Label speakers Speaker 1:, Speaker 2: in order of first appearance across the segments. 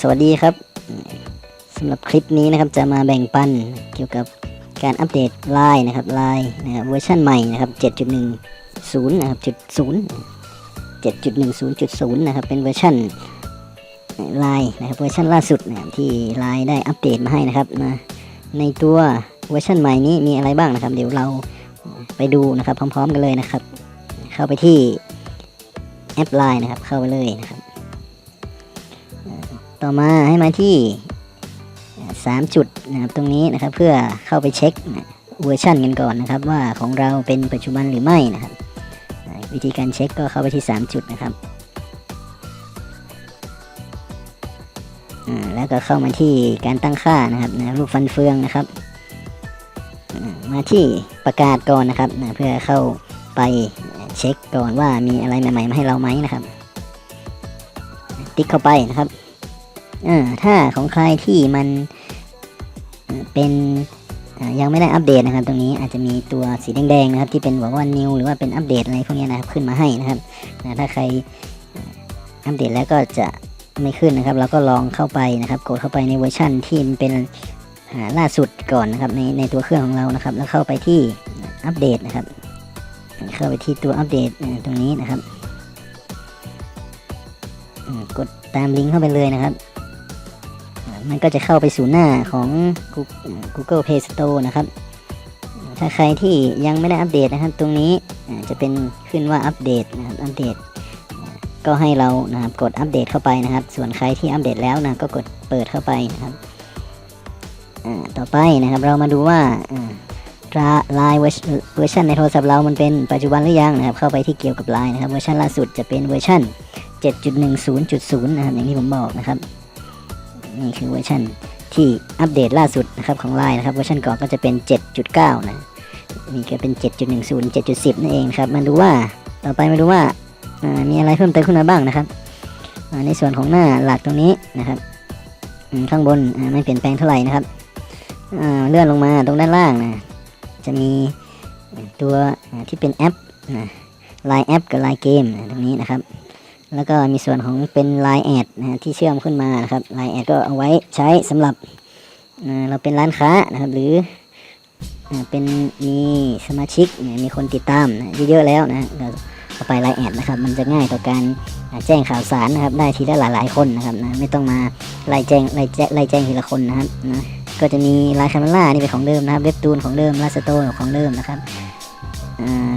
Speaker 1: สวัสดีครับสำหรับคลิปนี้นะครับจะมาแบ่งปันเกี่ยวกับการอัปเดตไลน์นะครับไลน์นะครับเวอร์ชันใหม่นะครับ 7.10นะครับจุด0 7.10.0นะครับเป็นเวอร์ชันไลน์นะครับเวอร์ชันล่าสุดนะครับที่ไลน์ได้อัปเดตมาให้นะครับนะในตัวเวอร์ชันใหม่นี้มีอะไรบ้างนะครับ เดี๋ยวเราไปดูนะครับพร้อม ๆ กันเลยนะครับ เข้าไปที่แอปไลน์นะครับเข้าไปเลยนะครับ ต่อมาให้มาที่สามจุดนะครับตรงนี้นะครับเพื่อเข้าไปเช็คเวอร์ชันกันก่อนนะครับ ว่าของเราเป็นปัจจุบันหรือไม่นะครับ วิธีการเช็คก็เข้าไปที่ 3 จุดนะครับแล้วก็เข้ามาที่การตั้งค่านะครับนะรูปฟันเฟืองนะครับ มาที่ประกาศก่อนนะครับนะเพื่อเข้าไปเช็คก่อนว่ามีอะไรใหม่ๆมาให้เราไหมนะครับ ติ๊กเข้าไปนะครับ ถ้าของใครที่มันเป็นยังไม่ได้อัปเดตนะครับ ตรงนี้อาจจะมีตัวสีแดงๆนะครับ ที่เป็นบอกว่า new หรือว่าเป็นอัปเดตอะไรพวกนี้นะครับขึ้นมาให้นะครับถ้าใครอัปเดตแล้วก็จะไม่ขึ้นนะครับเราก็ลองเข้าไปนะครับ กดเข้าไปในเวอร์ชันที่มันเป็นล่าสุดก่อนนะครับในในตัวเครื่องของเรานะครับ แล้วเข้าไปที่อัปเดตนะครับ เข้าไปที่ตัวอัปเดตตรงนี้นะครับกดตามลิงก์เข้าไปเลยนะครับ มันก็จะเข้าไปสู่หน้าของ Google Play Store นะครับ ถ้าใครที่ยังไม่ได้อัปเดตนะครับ ตรงนี้จะเป็นขึ้นว่าอัปเดตนะครับอัปเดต ก็ให้เรานะครับกดอัปเดตเข้าไปนะครับ ส่วนใครที่อัปเดตแล้วนะก็กดเปิดเข้าไปนะครับต่อไปนะครับเรามาดูว่าไลน์เวอร์ชันในโทรศัพท์เรามันเป็นปัจจุบันหรือยังนะครับ เข้าไปที่เกี่ยวกับไลน์นะครับเวอร์ชันล่าสุดจะเป็นเวอร์ชัน7.10.0 นะครับอย่างที่ผมบอกนะครับ นี่คือเวอร์ชันที่อัปเดตล่าสุดนะครับของ Line นะครับเวอร์ชันก่อนก็จะเป็น 7.9 นะนี่ก็เป็น 7.10 7.10 นั่นเองครับมาดูว่าต่อไปมาดูว่ามีอะไรเพิ่มเติมขึ้นมาบ้างนะครับในส่วนของหน้าหลักตรงนี้นะครับข้างบนไม่เปลี่ยนแปลงเท่าไหร่นะครับเลื่อนลงมาตรงด้านล่างนะจะมีตัวที่เป็นแอปนะไลน์แอปกับไลน์เกมตรงนี้นะครับ แล้วก็มีส่วนของเป็น Line แอดนะฮะที่เชื่อมขึ้นมานะครับ Line แอดก็เอาไว้ใช้สำหรับเราเป็นร้านค้านะครับ หรือเป็นมีสมาชิกมีคนติดตามเยอะๆแล้วนะเราเอาไป Line แอดนะครับ มันจะง่ายต่อการแจ้งข่าวสารนะครับ ได้ทีละหลายๆคนนะครับนะไม่ต้องมาไล่แจ้งไล่แจ้งไล่แจ้งทีละคนนะครับนะก็จะมีไลน์คาเมล่านี่เป็นของเดิมนะครับเว็บตูนของเดิมลาสโตของเดิมนะครับ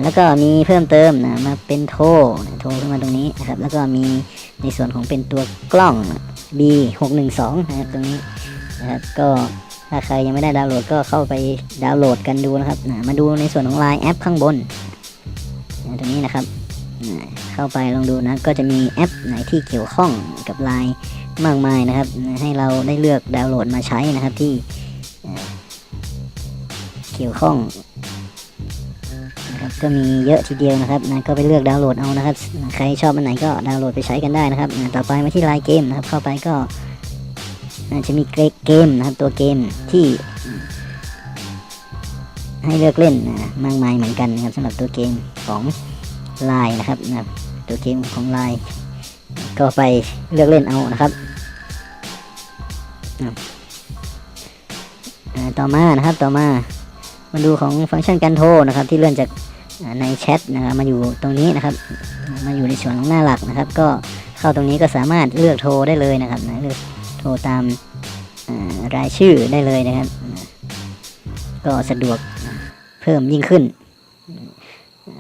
Speaker 1: แล้วก็มีเพิ่มเติมนะมาเป็นโทรโทรขึ้นมาตรงนี้นะครับ แล้วก็มีในส่วนของเป็นตัวกล้อง B 6 1 2 นะครับตรงนี้นะครับก็ถ้าใครยังไม่ได้ดาวน์โหลดก็เข้าไปดาวน์โหลดกันดูนะครับนะมาดูในส่วนของ Line แอปข้างบนนะตรงนี้นะครับนะเข้าไปลองดูนะก็จะมีแอปไหนที่เกี่ยวข้องกับ Line มากมายนะครับนะให้เราได้เลือกดาวน์โหลดมาใช้นะครับที่เกี่ยวข้อง ก็มีเยอะทีเดียวนะครับนะก็ไปเลือกดาวน์โหลดเอานะครับ ใครชอบอันไหนก็ดาวน์โหลดไปใช้กันได้นะครับนะต่อไปมาที่ไลน์เกมนะครับเข้าไปก็อ่าจะมีเกมนะครับตัวเกมที่ให้เลือกเล่นนะมากมายเหมือนกันนะครับสำหรับตัวเกมของไลน์นะครับนะตัวเกมของไลน์ก็ไปเลือกเล่นเอานะครับต่อมานะครับต่อมามาดูของฟังก์ชันการโทรนะครับ ที่เลื่อนจาก ในแชทนะครับมาอยู่ตรงนี้นะครับ มาอยู่ในส่วนของหน้าหลักนะครับ ก็เข้าตรงนี้ก็สามารถเลือกโทรได้เลยนะครับนะเลือกโทรตามรายชื่อได้เลยนะครับ ก็สะดวกเพิ่มยิ่งขึ้น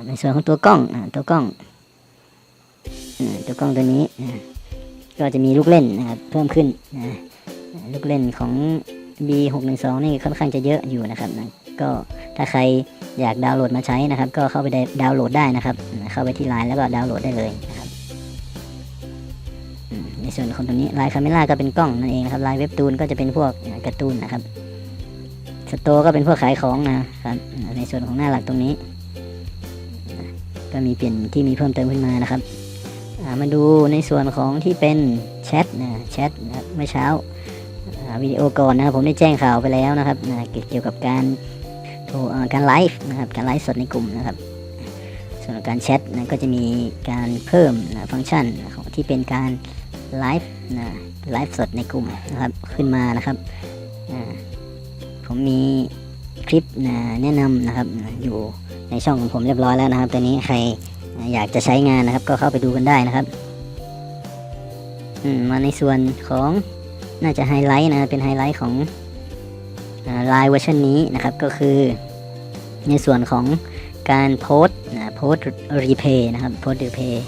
Speaker 1: ในส่วนของตัวกล้องตัวกล้องตัวกล้องตัวนี้ก็จะมีลูกเล่นนะครับเพิ่มขึ้นลูกเล่นของ B612 นี่ค่อนข้างจะเยอะอยู่นะครับ ก็ถ้าใครอยากดาวน์โหลดมาใช้นะครับ ก็เข้าไปได้ดาวน์โหลดได้นะครับ เข้าไปที่ไลน์แล้วก็ดาวน์โหลดได้เลยนะครับในส่วนของตรงนี้ไลน์คาเมล่าก็เป็นกล้องนั่นเองนะครับไลน์เว็บตูนก็จะเป็นพวกการ์ตูนนะครับสโตร์ก็เป็นพวกขายของนะครับ ในส่วนของหน้าหลักตรงนี้ ก็มีเปลี่ยนที่มีเพิ่มเติมขึ้นมานะครับมาดูในส่วนของที่เป็นแชทนะแชทนะครับเมื่อเช้าวิดีโอก่อนนะครับผมได้แจ้งข่าวไปแล้วนะครับเกี่ยวกับการ โทรเอ่อการไลฟ์นะครับการไลฟ์สดในกลุ่มนะครับ ส่วนการแชทนะก็จะมีการเพิ่มนะฟังก์ชันของที่เป็นการไลฟ์นะไลฟ์สดในกลุ่มนะครับขึ้นมานะครับผมมีคลิปนะแนะนำนะครับอยู่ในช่องของผมเรียบร้อยแล้วนะครับตัวนี้ใครอยากจะใช้งานนะครับ ก็เข้าไปดูกันได้นะครับมาในส่วนของน่าจะไฮไลท์นะเป็นไฮไลท์ของ ไลน์เวอร์ชันนี้นะครับก็คือในส่วนของการโพสต์นะโพสต์รีเพย์นะครับโพสต์รีเพย์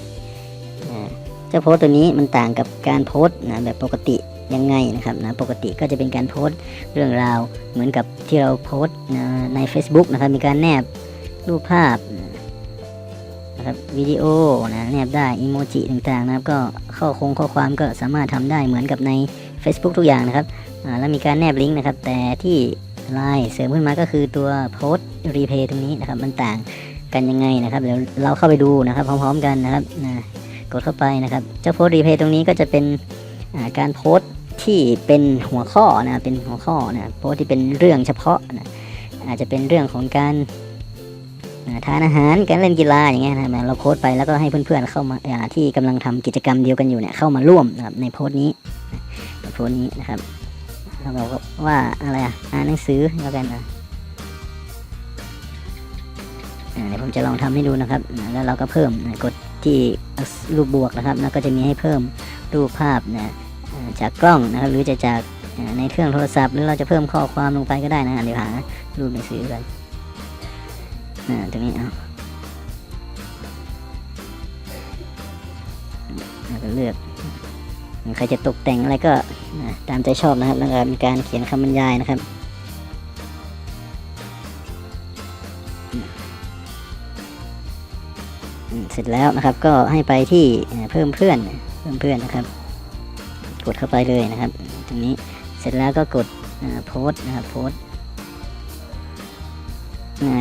Speaker 1: เจ้าโพสต์ตัวนี้มันต่างกับการโพสต์นะแบบปกติยังไงนะครับนะปกติก็จะเป็นการโพสต์เรื่องราวเหมือนกับที่เราโพสต์นะใน Facebook นะครับมีการแนบรูปภาพนะครับวิดีโอนะแนบได้อีโมจิต่างๆนะครับก็ข้อคงข้อความก็สามารถทำได้เหมือนกับใน Facebook ทุกอย่างนะครับ แล้วมีการแนบลิงก์นะครับ แต่ที่ไลน์เสริมขึ้นมาก็คือตัวโพสต์รีเพย์ตรงนี้นะครับ มันต่างกันยังไงนะครับเดี๋ยวเราเข้าไปดูนะครับ พร้อม ๆ กันนะครับนะกดเข้าไปนะครับเจ้าโพสต์รีเพย์ตรงนี้ก็จะเป็นการโพสต์ที่เป็นหัวข้อนะเป็นหัวข้อนะโพสต์ที่เป็นเรื่องเฉพาะนะอาจจะเป็นเรื่องของการทานอาหารการเล่นกีฬาอย่างเงี้ยนะเราโพสต์ไปแล้วก็ให้เพื่อนๆเข้ามาอ่าที่กำลังทำกิจกรรมเดียวกันอยู่เนี่ยเข้ามาร่วมนะครับในโพสต์นี้โพสต์นี้นะครับ เราบอกว่าอะไรอะอ่านหนังสือแล้วกันนะอ่าเดี๋ยวผมจะลองทำให้ดูนะครับ แล้วเราก็เพิ่มกดที่รูปบวกนะครับ แล้วก็จะมีให้เพิ่มรูปภาพนะจากกล้องนะครับ หรือจะจากในเครื่องโทรศัพท์หรือเราจะเพิ่มข้อความลงไปก็ได้นะเดี๋ยวหารูปหนังสือกันตรงนี้เอาแล้วก็เลือก ใครจะตกแต่งอะไรก็ตามใจชอบนะครับ แล้วก็มีการเขียนคำบรรยายนะครับเสร็จแล้วนะครับก็ให้ไปที่เพิ่มเพื่อนเพิ่มเพื่อนนะครับ กดเข้าไปเลยนะครับ ตรงนี้เสร็จแล้วก็กดโพสนะครับโพส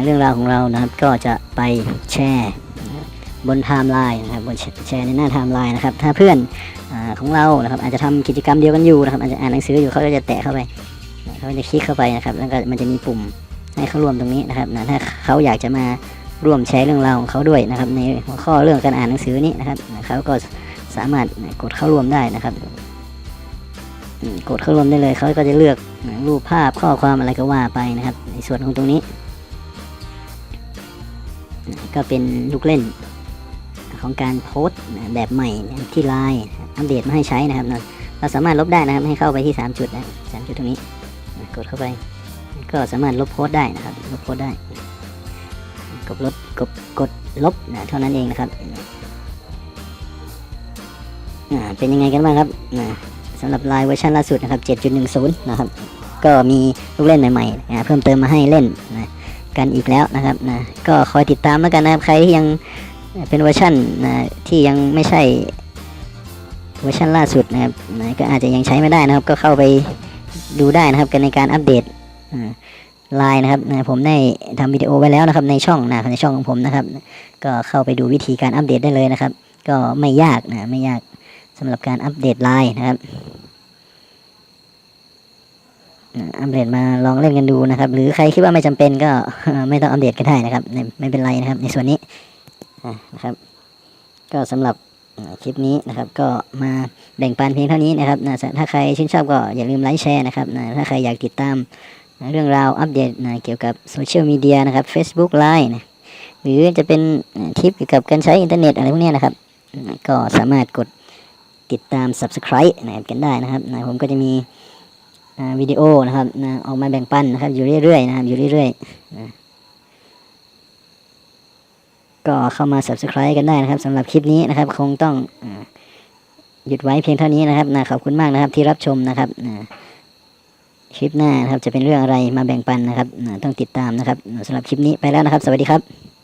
Speaker 1: เรื่องราวของเรานะครับก็จะไปแชร์ บนไทม์ไลน์นะครับบนแชร์ในหน้าไทม์ไลน์นะครับถ้าเพื่อนอของเรานะครับอาจจะทำกิจกรรมเดียวกันอยู่นะครับอาจจะอ่านหนังสืออยู่เขาก็จะแตะเข้าไปเขาจะคลิกเข้าไปนะครับแล้วก็มันจะมีปุ่มให้เขาร่วมตรงนี้นะครับนะถ้าเขาอยากจะมาร่วมแชร์เรื่องราวของเขาด้วยนะครับ ในหัวข้อเรื่องการอ่านหนังสือนี้นะครับเขาก็สามารถกดเข้าร่วมได้นะครับกดเข้าร่วมได้เลยเขาก็จะเลือกรูปภาพข้อความอะไรก็ว่าไปนะครับ ในส่วนของตรงนี้ ก็เป็นลูกเล่น ของการโพสต์แบบใหม่ที่ไลน์อัปเดตมาให้ใช้นะครับ เราสามารถลบได้นะครับให้เข้าไปที่ 3 จุดนะสามจุดตรงนี้กดเข้าไป ก็สามารถลบโพสต์ได้นะครับลบโพสต์ได้ กดลบกดกดลบนะเท่านั้นเองนะครับเป็นยังไงกันบ้างครับสำหรับไลน์เวอร์ชันล่าสุดนะครับ 7.10 นะครับ ก็มีลูกเล่นใหม่ๆนะเพิ่มเติมมาให้เล่นนะกันอีกแล้วนะครับนะก็คอยติดตามแล้วกันนะครับใครที่ยัง เป็นเวอร์ชันนะที่ยังไม่ใช่เวอร์ชันล่าสุดนะครับนะก็อาจจะยังใช้ไม่ได้นะครับ ก็เข้าไปดูได้นะครับกันในการอัปเดตไลน์นะครับนะผมได้ทำวิดีโอไว้แล้วนะครับ ในช่องนะในช่องของผมนะครับ ก็เข้าไปดูวิธีการอัปเดตได้เลยนะครับ ก็ไม่ยากนะไม่ยากสำหรับการอัปเดตไลน์นะครับอัปเดตมาลองเล่นกันดูนะครับ หรือใครคิดว่าไม่จำเป็นก็ไม่ต้องอัปเดตก็ได้นะครับ ไม่เป็นไรนะครับ ในส่วนนี้ นะครับ ก็สำหรับคลิปนี้นะครับ ก็มาแบ่งปันเพียงเท่านี้นะครับนะถ้าใครชื่นชอบก็อย่าลืมไลค์แชร์นะครับนะถ้าใครอยากติดตามเรื่องราวอัปเดตนะเกี่ยวกับโซเชียลมีเดียนะครับ Facebook Line นะหรือจะเป็นคลิปเกี่ยวกับการใช้อินเทอร์เน็ตอะไรพวกนี้นะครับนะก็สามารถกดติดตาม Subscribe นะครับกันได้นะครับนะผมก็จะมีวิดีโอนะครับนะออกมาแบ่งปันนะครับอยู่เรื่อยๆนะครับอยู่เรื่อยๆนะ ก็เข้ามา subscribe กันได้นะครับสำหรับคลิปนี้นะครับ คงต้องอหยุดไว้เพียงเท่านี้นะครับนะขอบคุณมากนะครับที่รับชมนะครับคลิปหน้านะครับจะเป็นเรื่องอะไรมาแบ่งปันนะครับต้องติดตามนะครับสำหรับคลิปนี้ไปแล้วนะครับ สวัสดีครับ